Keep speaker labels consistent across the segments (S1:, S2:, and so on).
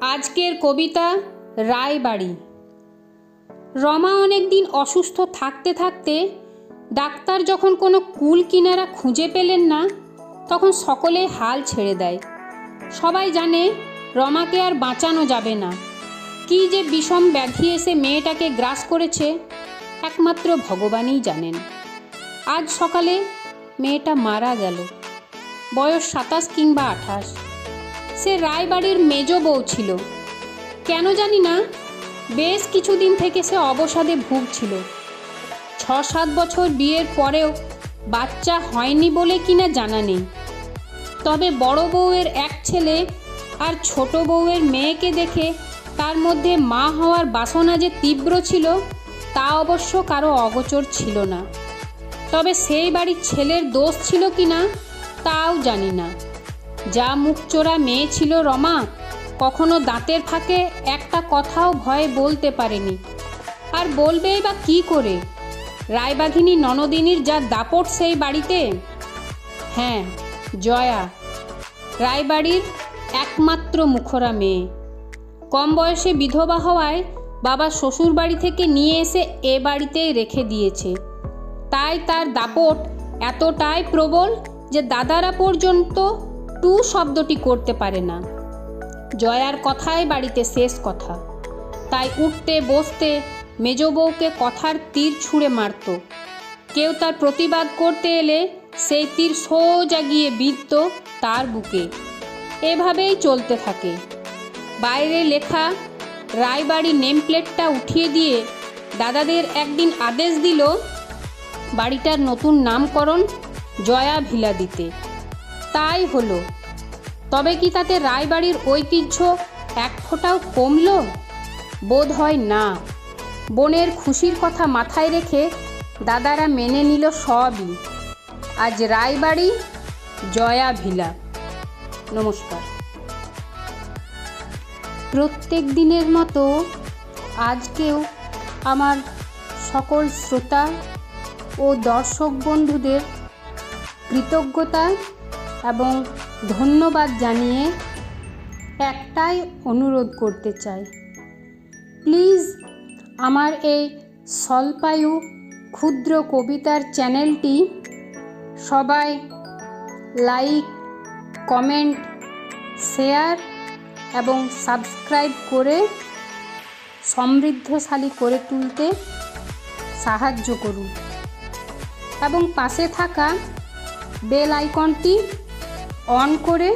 S1: আজকের কবিতা রায়বাড়ি। রমা অনেকদিন অসুস্থ থাকতে থাকতে ডাক্তার যখন কোনো কুল কিনারা খুঁজে পেলেন না, তখন সকলে হাল ছেড়ে দেয়। সবাই জানে রমাকে আর বাঁচানো যাবে না। কী যে বিষম ব্যাধি এসে মেয়েটাকে গ্রাস করেছে, একমাত্র ভগবানই জানেন। আজ সকালে মেয়েটা মারা গেল। বয়স সাতাশ কিংবা আঠাশ। সে রায়বাড়ির মেজ বউ ছিল। কেন জানি না, বেশ কিছুদিন থেকে সে অবসাদে ভুগছিল। ছ সাত বছর বিয়ের পরেও বাচ্চা হয়নি বলে কিনা জানা নেই। তবে বড় বউয়ের এক ছেলে আর ছোট বউয়ের মেয়েকে দেখে তার মধ্যে মা হওয়ার বাসনা যে তীব্র ছিল, তা অবশ্য কারও অগোচর ছিল না। তবে সেই বাড়ির ছেলের দোষ ছিল কি না তাও জানি না। যা মুখচোরা মেয়ে ছিল রমা, কখনো দাঁতের ফাঁকে একটা কথাও ভয়ে বলতে পারেনি। আর বলবেই বা কি করে? রায়বাঘিনী ননদিনীর যা দাপট সেই বাড়িতে? হ্যাঁ জয়া, রায়বাড়ির একমাত্র মুখরা মেয়ে। কম বয়সে বিধবা হওয়ায় বাবা শ্বশুর বাড়ি থেকে নিয়ে এসে এ বাড়িতেই রেখে দিয়েছে। তাই তার দাপট এতটাই প্রবল যে দাদারা পর্যন্ত টু শব্দটি করতে পারে না। জয়ার কথাই বাড়িতে শেষ কথা। তাই উঠতে, বসতে মেজ বউকে কথার তীর ছুঁড়ে মারত। কেউ তার প্রতিবাদ করতে এলে সেই তীর সোজা গিয়ে বিঁধত তার বুকে। এভাবেই চলতে থাকে। বাইরে লেখা রায়বাড়ি নেম প্লেটটা উঠিয়ে দিয়ে দাদাদের একদিন আদেশ দিল, বাড়িটার নতুন নামকরণ জয়া ভিলা দিতে। তাই হলো। তবে কি তাতে রায়বাড়ির ঐতিহ্য এক ফোঁটাও কমল? বোধ হয় না। বোনের খুশির কথা মাথায় রেখে দাদারা মেনে নিল সবই। আজ রায়বাড়ি জয়া ভিলা। নমস্কার। প্রত্যেক দিনের মতো আজকেও আমার সকল শ্রোতা ও দর্শক বন্ধুদের কৃতজ্ঞতা এবং ধন্যবাদ জানিয়ে একটাই অনুরোধ করতে চাই। প্লিজ আমার এই স্বল্পায়ু ক্ষুদ্র কবিতার চ্যানেলটি সবাই লাইক, কমেন্ট, শেয়ার এবং সাবস্ক্রাইব করে সমৃদ্ধশালী করে তুলতে সাহায্য করুন। এবং পাশে থাকা বেল আইকনটি অন করে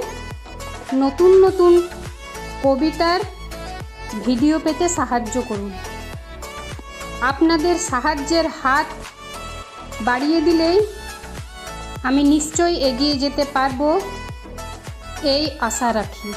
S1: নতুন নতুন কবিতার ভিডিও পেতে সাহায্য করুন। আপনাদের সাহায্যের হাত বাড়িয়ে দিলেই আমি নিশ্চয়ই এগিয়ে যেতে পারব, এই আশা রাখি।